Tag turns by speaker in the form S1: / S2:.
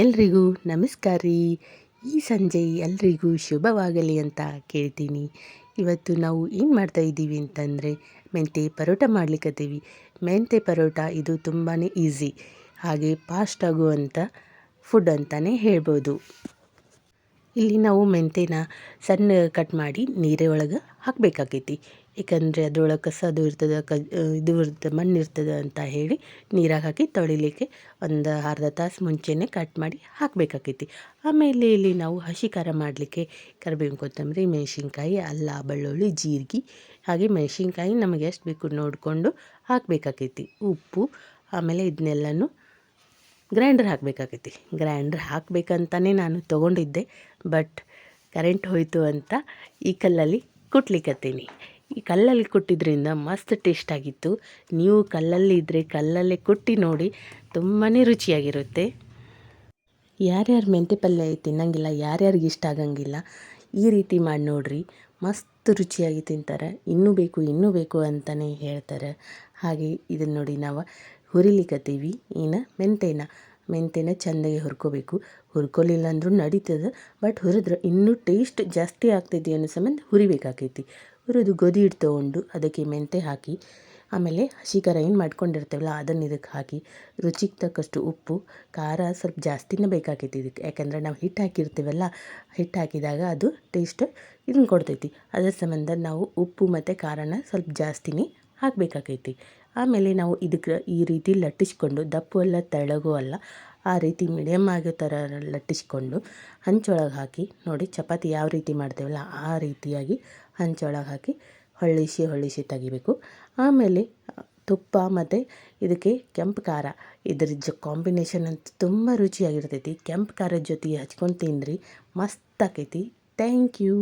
S1: ಎಲ್ರಿಗೂ ನಮಸ್ಕಾರ. ರೀ ಈ ಸಂಜೆ ಎಲ್ರಿಗೂ ಶುಭವಾಗಲಿ ಅಂತ ಕೇಳ್ತೀನಿ. ಇವತ್ತು ನಾವು ಏನು ಮಾಡ್ತಾ ಇದ್ದೀವಿ ಅಂತಂದರೆ ಮೆಂತೆ ಪರೋಟ ಮಾಡ್ಲಿಕ್ಕತ್ತೀವಿ ಮೆಂತೆ ಪರೋಟ ಇದು ತುಂಬಾ ಈಸಿ, ಹಾಗೆ ಫಾಸ್ಟ್ ಆಗುವಂಥ ಫುಡ್ ಅಂತಲೇ ಹೇಳ್ಬೋದು. ಇಲ್ಲಿ ನಾವು ಮೆಂತೆನ ಸಣ್ಣ ಕಟ್ ಮಾಡಿ ನೀರೇ ಒಳಗೆ ಹಾಕಬೇಕಾಕೈತಿ. ಏಕೆಂದರೆ ಅದ್ರೊಳಗೆ ಕಸ ಅದು ಇರ್ತದೆ, ಕ ಇದು ಇರ್ತದೆ, ಮಣ್ಣು ಇರ್ತದೆ ಅಂತ ಹೇಳಿ ನೀರಾಗ ಹಾಕಿ ತೊಳಿಲಿಕ್ಕೆ ಒಂದು ಅರ್ಧ ತಾಸು ಮುಂಚೆನೇ ಕಟ್ ಮಾಡಿ ಹಾಕಬೇಕಾಕೈತಿ. ಆಮೇಲೆ ಇಲ್ಲಿ ನಾವು ಹಸಿ ಖಾರ ಮಾಡಲಿಕ್ಕೆ ಕರಿಬೇವು ಕೊತ್ತಂಬರಿ, ಮೆಣಸಿನ್ಕಾಯಿ, ಅಲ್ಲ, ಬೆಳ್ಳುಳ್ಳಿ, ಜೀರಿಗೆ ಹಾಗೆ ಮೆಣಸಿನ್ಕಾಯಿ ನಮಗೆ ಎಷ್ಟು ಬೇಕು ನೋಡಿಕೊಂಡು ಹಾಕಬೇಕಾಕೈತಿ. ಉಪ್ಪು, ಆಮೇಲೆ ಇದನ್ನೆಲ್ಲನೂ ಗ್ರೈಂಡರ್ ಹಾಕಬೇಕಾಗೈತಿ ಗ್ರೈಂಡರ್ ಹಾಕಬೇಕಂತಲೇ ನಾನು ತೊಗೊಂಡಿದ್ದೆ ಬಟ್ ಕರೆಂಟ್ ಹೋಯಿತು ಅಂತ ಈ ಕಲ್ಲಲ್ಲಿ ಕುಟ್ಲಿಕ್ಕತ್ತೀನಿ ಈ ಕಲ್ಲಲ್ಲಿ ಕೊಟ್ಟಿದ್ದರಿಂದ ಮಸ್ತ್ ಟೇಸ್ಟ್ ಆಗಿತ್ತು. ನೀವು ಕಲ್ಲಲ್ಲಿ ಇದ್ದರೆ ಕಲ್ಲಲ್ಲೇ ಕೊಟ್ಟು ನೋಡಿ ತುಂಬಾ ರುಚಿಯಾಗಿರುತ್ತೆ. ಯಾರ್ಯಾರು ಮೆಂತೆ ಪಲ್ಯ ತಿನ್ನಂಗಿಲ್ಲ, ಯಾರ್ಯಾರಿಗೆ ಇಷ್ಟ ಆಗಂಗಿಲ್ಲ, ಈ ರೀತಿ ಮಾಡಿ ನೋಡ್ರಿ. ಮಸ್ತ್ ರುಚಿಯಾಗಿ ತಿಂತಾರೆ. ಇನ್ನೂ ಬೇಕು ಇನ್ನೂ ಬೇಕು ಅಂತಲೇ ಹೇಳ್ತಾರೆ. ಹಾಗೆ ಇದನ್ನು ನೋಡಿ ನಾವು ಹುರಿಲಿಕ್ಕತ್ತೀವಿ ಏನು ಮೆಂತೆನ ಮೆಂತೆನ ಚೆಂದಾಗಿ ಹುರ್ಕೋಬೇಕು. ಹುರ್ಕೊಲಿಲ್ಲ ಅಂದರೂ ನಡೀತದೆ, ಬಟ್ ಹುರಿದ್ರೆ ಇನ್ನೂ ಟೇಸ್ಟ್ ಜಾಸ್ತಿ ಆಗ್ತೈತಿ ಅನ್ನೋ ಸಂಬಂಧ ಹುರಿಬೇಕಾಕೈತಿ. ಹುರಿದು ಗೋಧಿ ಹಿಟ್ಟು ತೊಗೊಂಡು ಅದಕ್ಕೆ ಮೆಂತೆ ಹಾಕಿ, ಆಮೇಲೆ ಹಸಿ ಖಾರ ಏನು ಮಾಡ್ಕೊಂಡಿರ್ತೇವಲ್ಲ ಅದನ್ನು ಇದಕ್ಕೆ ಹಾಕಿ, ರುಚಿಗೆ ತಕ್ಕಷ್ಟು ಉಪ್ಪು, ಖಾರ ಸ್ವಲ್ಪ ಜಾಸ್ತಿನೇ ಬೇಕಾಕೈತಿ ಇದಕ್ಕೆ. ಯಾಕಂದರೆ ನಾವು ಹಿಟ್ಟು ಹಾಕಿರ್ತೀವಲ್ಲ ಹಿಟ್ಟು ಹಾಕಿದಾಗ ಅದು ಟೇಸ್ಟ್ ಇದನ್ನು ಕೊಡ್ತೈತಿ. ಅದರ ಸಂಬಂಧ ನಾವು ಉಪ್ಪು ಮತ್ತು ಖಾರನ ಸ್ವಲ್ಪ ಜಾಸ್ತಿನೇ ಹಾಕಬೇಕಾಗೈತಿ ಆಮೇಲೆ ನಾವು ಇದಕ್ಕೆ ಈ ರೀತಿ ಲಟ್ಟಿಸ್ಕೊಂಡು, ದಪ್ಪು ಅಲ್ಲ ತೆಳ್ಳಗೂ ಅಲ್ಲ ಆ ರೀತಿ ಮೀಡಿಯಮ್ ಆಗೋ ಥರ ಲಟ್ಟಿಸ್ಕೊಂಡು ಹಂಚೊಳಗೆ ಹಾಕಿ, ನೋಡಿ ಚಪಾತಿ ಯಾವ ರೀತಿ ಮಾಡ್ತೇವಲ್ಲ ಆ ರೀತಿಯಾಗಿ ಹಂಚೊಳಗೆ ಹಾಕಿ ಹೊಳ್ಳಿಸಿ ಹೊಳ್ಳಿಸಿ ತೆಗಿಬೇಕು. ಆಮೇಲೆ ತುಪ್ಪ ಮತ್ತು ಇದಕ್ಕೆ ಕೆಂಪು ಖಾರ, ಇದ್ರ ಜ ಕಾಂಬಿನೇಷನ್ ಅಂತೂ ತುಂಬ ರುಚಿಯಾಗಿರ್ತೈತಿ. ಕೆಂಪು ಖಾರದ ಜೊತೆ ಹಚ್ಕೊಂಡು ತಿಂದ್ರಿ ಮಸ್ತ್ ಆಕೈತಿ. Thank you